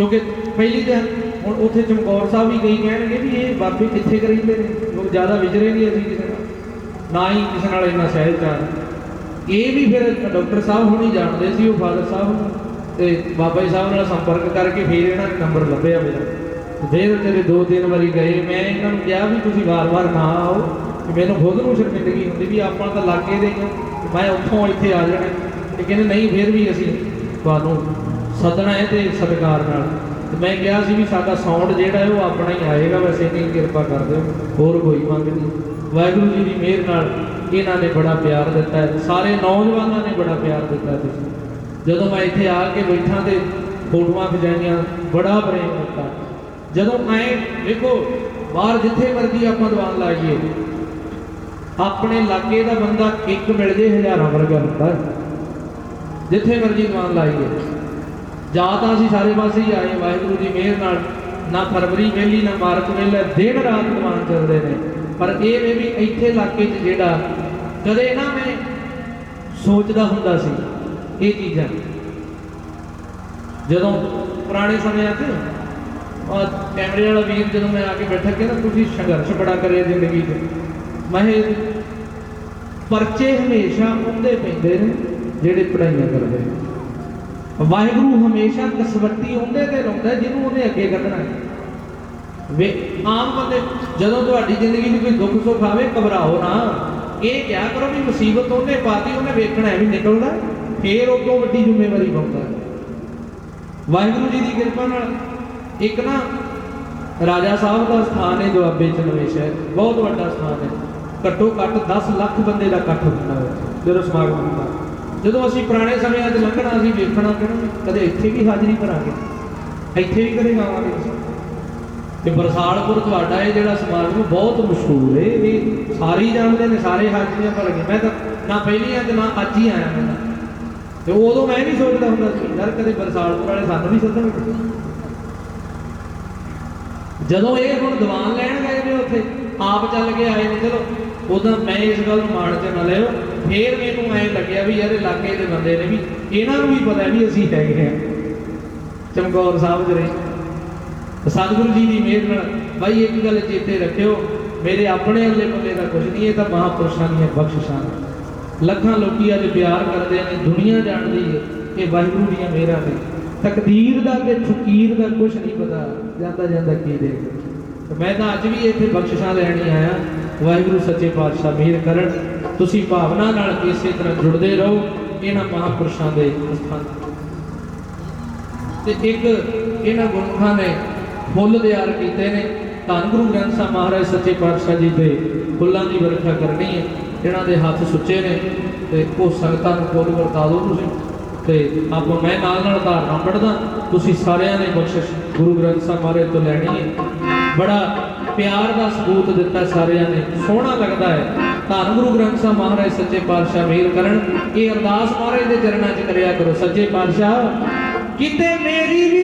ਕਿਉਂਕਿ ਪਹਿਲੀ ਤਾਂ ਹੁਣ ਉੱਥੇ ਚਮਕੌਰ ਸਾਹਿਬ ਵੀ ਗਈ ਕਹਿਣਗੇ ਵੀ ਇਹ ਬਾਬੇ ਕਿੱਥੇ ਕਰੀਂਦੇ ਨੇ? ਲੋਕ ਜ਼ਿਆਦਾ ਵਿਚਰੇ ਨਹੀਂ ਅਸੀਂ ਕਿਸੇ ਨਾਲ। ਨਾ ਹੀ ਕਿਸੇ ਨਾਲ ਇੰਨਾ ਸਹਿਜਚਾਰ ਇਹ ਵੀ ਫਿਰ ਡਾਕਟਰ ਸਾਹਿਬ ਹੁਣੀ ਜਾਣਦੇ ਸੀ, ਉਹ ਫਾਦਰ ਸਾਹਿਬ ਨੂੰ। ਤੇ ਬਾਬਾ ਜੀ ਸਾਹਿਬ ਨਾਲ ਸੰਪਰਕ ਕਰਕੇ ਫਿਰ ਇਹਨਾਂ ਨੇ ਨੰਬਰ ਲੱਭਿਆ ਮੇਰਾ। ਫਿਰ ਤੇਰੇ ਦੋ ਤਿੰਨ ਵਾਰੀ ਗਏ। ਮੈਂ ਇਹਨਾਂ ਨੂੰ ਕਿਹਾ ਵੀ ਤੁਸੀਂ ਵਾਰ-ਵਾਰ ਨਾ ਆਓ। ਕਿ ਮੈਨੂੰ ਖੁਦ ਨੂੰ ਸ਼ਰਮਿੰਦਗੀ ਹੁੰਦੀ ਵੀ ਆਪਾਂ ਤਾਂ ਲਾਗੇ ਦੇ ਹਾਂ ਮੈਂ ਉੱਥੋਂ ਇੱਥੇ ਆ ਜਾਣਾ। ਤੇ ਕਹਿੰਦੇ, ਨਹੀਂ, ਫਿਰ ਵੀ ਅਸੀਂ ਤੁਹਾਨੂੰ ਸੱਦਣਾ ਹੈ ਤੇ ਸਤਿਕਾਰ ਨਾਲ। ਤੇ ਮੈਂ ਕਿਹਾ ਸੀ ਵੀ ਸਾਡਾ ਸਾਊਂਡ ਜਿਹੜਾ ਹੈ ਉਹ ਆਪਣਾ ਹੀ ਆਏਗਾ, ਵੈਸੇ ਨਹੀਂ ਕਿਰਪਾ ਕਰ ਦਿਓ, ਹੋਰ ਕੋਈ ਮੰਗ ਨਹੀਂ। ਵਾਹਿਗੁਰੂ ਜੀ ਦੀ ਮਿਹਰ ਨਾਲ ਇਹਨਾਂ ਨੇ ਬੜਾ ਪਿਆਰ ਦਿੱਤਾ ਹੈ। ਸਾਰੇ ਨੌਜਵਾਨਾਂ ਨੇ ਬੜਾ ਪਿਆਰ ਦਿੱਤਾ ਤੁਸੀਂ ਜਦੋਂ ਮੈਂ ਇੱਥੇ ਆ ਕੇ ਬੈਠਾ ਤੇ ਫੋਟੋਆਂ ਖਿਚਾਈਆਂ, ਬੜਾ ਪ੍ਰੇਮ ਦਿੱਤਾ। ਜਦੋਂ ਆਏ ਵੇਖੋ, ਬਾਹਰ ਜਿੱਥੇ ਮਰਜ਼ੀ ਆਪਾਂ ਦੀਵਾਨ ਲਾਈਏ, ਆਪਣੇ ਇਲਾਕੇ ਦਾ ਬੰਦਾ ਇੱਕ ਮਿਲ ਜੇ ਹਜ਼ਾਰਾਂ ਵਰਗਾ ਹੁੰਦਾ ਜਿੱਥੇ ਮਰਜ਼ੀ ਦੀਵਾਨ ਲਾਈਏ। ਜਾਂ ਤਾਂ ਅਸੀਂ ਸਾਰੇ ਪਾਸੇ ਹੀ ਆਏ, ਵਾਹਿਗੁਰੂ ਦੀ ਮਿਹਰ ਨਾਲ, ਨਾ ਫਰਵਰੀ ਵੇਲੀ ਨਾ ਮਾਰਚ ਵੇਲੇ ਦਿਨ ਰਾਤ ਦੀਵਾਨ ਚੱਲਦੇ ਨੇ। ਪਰ ਇਹ ਵੇ ਵੀ ਇੱਥੇ ਇਲਾਕੇ 'ਚ ਜਿਹੜਾ ਕਦੇ ਨਾ ਮੈਂ ਸੋਚਦਾ ਹੁੰਦਾ ਸੀ, ਇਹ ਚੀਜ਼ਾਂ। ਜਦੋਂ ਪੁਰਾਣੇ ਸਮਿਆਂ 'ਚ ਔਰ ਕੈਮਰੇ ਵਾਲਾ ਵੀਰ ਜਦੋਂ ਮੈਂ ਆ ਕੇ ਬੈਠਾ ਕਹਿੰਦਾ, ਤੁਸੀਂ ਸੰਘਰਸ਼ ਬੜਾ ਕਰਿਆ ਜ਼ਿੰਦਗੀ 'ਚ। ਮੈਂ ਪਰਚੇ ਹਮੇਸ਼ਾ ਉਹਦੇ ਪੈਂਦੇ ਨੇ, ਜਿਹੜੇ ਪੜਾਈਆਂ ਕਰਦੇ ਨੇ। ਵਾਹਿਗੁਰੂ ਹਮੇਸ਼ਾ ਕਸਵੱਟੀ ਉਹਦੇ ਤੇ ਲਾਉਂਦਾ ਜਿਹਨੂੰ ਉਹਨੇ ਅੱਗੇ ਕੱਢਣਾ ਹੈ। ਵੇ ਆਮ ਬੰਦੇ ਜਦੋਂ ਤੁਹਾਡੀ ਜ਼ਿੰਦਗੀ 'ਚ ਕੋਈ ਦੁੱਖ ਸੁੱਖ ਆਵੇ ਘਬਰਾਓ ਨਾ। ਇਹ ਕਿਹਾ ਕਰੋ ਵੀ ਮੁਸੀਬਤ ਉਹਨੇ ਪਾਤੀ ਉਹਨੇ ਵੇਖਣਾ ਹੈ ਵੀ ਨਿਕਲਦਾ ਹੈ, ਫੇਰ ਉਹ ਤੋਂ ਵੱਡੀ ਜ਼ਿੰਮੇਵਾਰੀ ਪਾਉਂਦਾ ਵਾਹਿਗੁਰੂ ਜੀ ਦੀ ਕਿਰਪਾ ਨਾਲ ਇੱਕ ਨਾ ਰਾਜਾ ਸਾਹਿਬ ਦਾ ਸਥਾਨ ਹੈ ਦੁਆਬੇ ਚ ਨਵੇਂ ਸ਼ਹਿਰ ਬਹੁਤ ਵੱਡਾ ਸਥਾਨ ਹੈ। ਘੱਟੋ ਘੱਟ 10 ਲੱਖ ਬੰਦੇ ਦਾ ਇਕੱਠ ਹੁੰਦਾ ਹੈ ਜਦੋਂ ਸਮਾਗਮ ਹੁੰਦਾ ਜਦੋਂ ਅਸੀਂ ਪੁਰਾਣੇ ਸਮਿਆਂ 'ਚ ਲੰਘਣਾ ਅਸੀਂ ਵੇਖਣਾ ਕਿਹਨੂੰ ਕਦੇ ਇੱਥੇ ਵੀ ਹਾਜ਼ਰੀ ਭਰਾਂਗੇ। ਇੱਥੇ ਵੀ ਕਦੇ ਗਾਵਾਂਗੇ ਤੇ ਬਰਸਾਲਪੁਰ ਤੁਹਾਡਾ ਇਹ ਜਿਹੜਾ ਸਮਾਗਮ ਬਹੁਤ ਮਸ਼ਹੂਰ ਹੈ। ਇਹ ਸਾਰੇ ਜਾਣਦੇ ਨੇ, ਸਾਰੇ ਹਾਜ਼ਰੀਆਂ ਭਰ ਗਏ ਮੈਂ ਤਾਂ ਨਾ ਪਹਿਲੀਆਂ ਤੇ ਨਾ ਅੱਜ ਹੀ ਆਇਆ ਮੈਂ ਤੇ। ਉਦੋਂ ਮੈਂ ਵੀ ਸੋਚਦਾ ਹੁੰਦਾ ਸੀ, ਯਾਰ ਕਦੇ ਬਰਸਾਲਪੁਰ ਵਾਲੇ ਸਾਨੂੰ ਵੀ ਸੱਦਣਗੇ। ਜਦੋਂ ਇਹ ਹੁਣ ਦੀਵਾਨ ਲੈਣ ਗਏ ਨੇ ਉੱਥੇ, ਆਪ ਚੱਲ ਕੇ ਆਏ ਨੇ, ਚਲੋ ਉਦੋਂ ਮੈਂ ਇਸ ਗੱਲ ਨੂੰ ਮਾਣ ਚ ਨਾ ਲਿਓ। ਫੇਰ ਮੈਨੂੰ ਐਂ ਲੱਗਿਆ ਵੀ ਯਾਰ ਇਲਾਕੇ ਦੇ ਬੰਦੇ ਨੇ ਵੀ, ਇਹਨਾਂ ਨੂੰ ਵੀ ਪਤਾ ਵੀ ਅਸੀਂ ਹੈਗੇ ਆ ਚਮਕੌਰ ਸਾਹਿਬ ਜਿਹੜੇ ਸਤਿਗੁਰੂ ਜੀ ਦੀ ਮਿਹਰ ਨਾਲ, ਬਾਈ ਇੱਕ ਗੱਲ ਚੇਤੇ ਰੱਖਿਓ, ਮੇਰੇ ਆਪਣੇ ਅੱਲੇ ਪੱਲੇ ਦਾ ਕੁਝ ਨਹੀਂ, ਇਹ ਤਾਂ ਮਹਾਪੁਰਸ਼ਾਂ ਦੀਆਂ ਬਖਸ਼ਿਸ਼ਾਂ ਲੱਖਾਂ ਲੋਕੀ ਅੱਜ ਪਿਆਰ ਕਰਦੇ ਨੇ, ਦੁਨੀਆ ਜਾਣਦੀ ਹੈ ਕਿ ਵਾਹਿਗੁਰੂ ਦੀਆਂ ਮਿਹਰਾਂ ਨੇ। ਤਕਦੀਰ ਦਾ ਤੇ ਫਕੀਰ ਦਾ ਕੁਝ ਨਹੀਂ ਪਤਾ, ਜਾਂਦਾ ਜਾਂਦਾ ਕੀ ਦੇ ਮੈਂ ਤਾਂ ਅੱਜ ਵੀ ਇੱਥੇ ਬਖਸ਼ਿਸ਼ਾਂ ਲੈਣ ਹੀ ਆਇਆ। ਵਾਹਿਗੁਰੂ ਸੱਚੇ ਪਾਤਸ਼ਾਹ ਮਿਹਰ ਕਰਨ। ਤੁਸੀਂ ਭਾਵਨਾ ਨਾਲ ਇਸੇ ਤਰ੍ਹਾਂ ਜੁੜਦੇ ਰਹੋ, ਇਹਨਾਂ ਮਹਾਪੁਰਸ਼ਾਂ ਦੇ ਸਥਾਨ ਤੇ। ਇੱਕ ਇਹਨਾਂ ਗੁਰਮੁਖਾਂ ਨੇ ਫੁੱਲ ਤਿਆਰ ਕੀਤੇ ਨੇ। ਧੰਨ ਗੁਰੂ ਗ੍ਰੰਥ ਸਾਹਿਬ ਮਹਾਰਾਜ ਸੱਚੇ ਪਾਤਸ਼ਾਹ ਜੀ ਦੇ ਫੁੱਲਾਂ ਦੀ ਵਰਖਾ ਕਰਨੀ ਹੈ। ਇਹਨਾਂ ਦੇ ਹੱਥ ਸੁੱਚੇ ਨੇ ਤੇ ਉਹ ਸੰਗਤਾਂ ਨੂੰ ਫੁੱਲ ਵਰਤਾ ਦਿਓ ਤੁਸੀਂ। ਤੇ ਆਪੋ ਮੈਂ ਨਾਲ ਨਾਲ ਧਾਰਨਾ ਪੜਦਾ ਤੁਸੀਂ ਸਾਰਿਆਂ ਨੇ ਬਖਸ਼ਿਸ਼ ਗੁਰੂ ਗ੍ਰੰਥ ਸਾਹਿਬ ਮਹਾਰਾਜ ਤੋਂ ਲੈਣੀ ਹੈ। ਬੜਾ ਪਿਆਰ ਦਾ ਸਬੂਤ ਦਿੱਤਾ ਸਾਰਿਆਂ ਨੇ, ਸੋਹਣਾ ਲੱਗਦਾ ਹੈ। ਧੰਨ ਗੁਰੂ ਗ੍ਰੰਥ ਸਾਹਿਬ ਮਹਾਰਾਜ ਸੱਚੇ ਪਾਤਸ਼ਾਹ ਮਿਹਰ ਕਰਨ। ਇਹ ਅਰਦਾਸ ਮਹਾਰਾਜ ਦੇ ਚਰਨਾਂ 'ਚ ਕਰਿਆ ਕਰੋ, ਸੱਚੇ ਪਾਤਸ਼ਾਹ, ਕਿਤੇ ਮੇਰੀ ਵੀ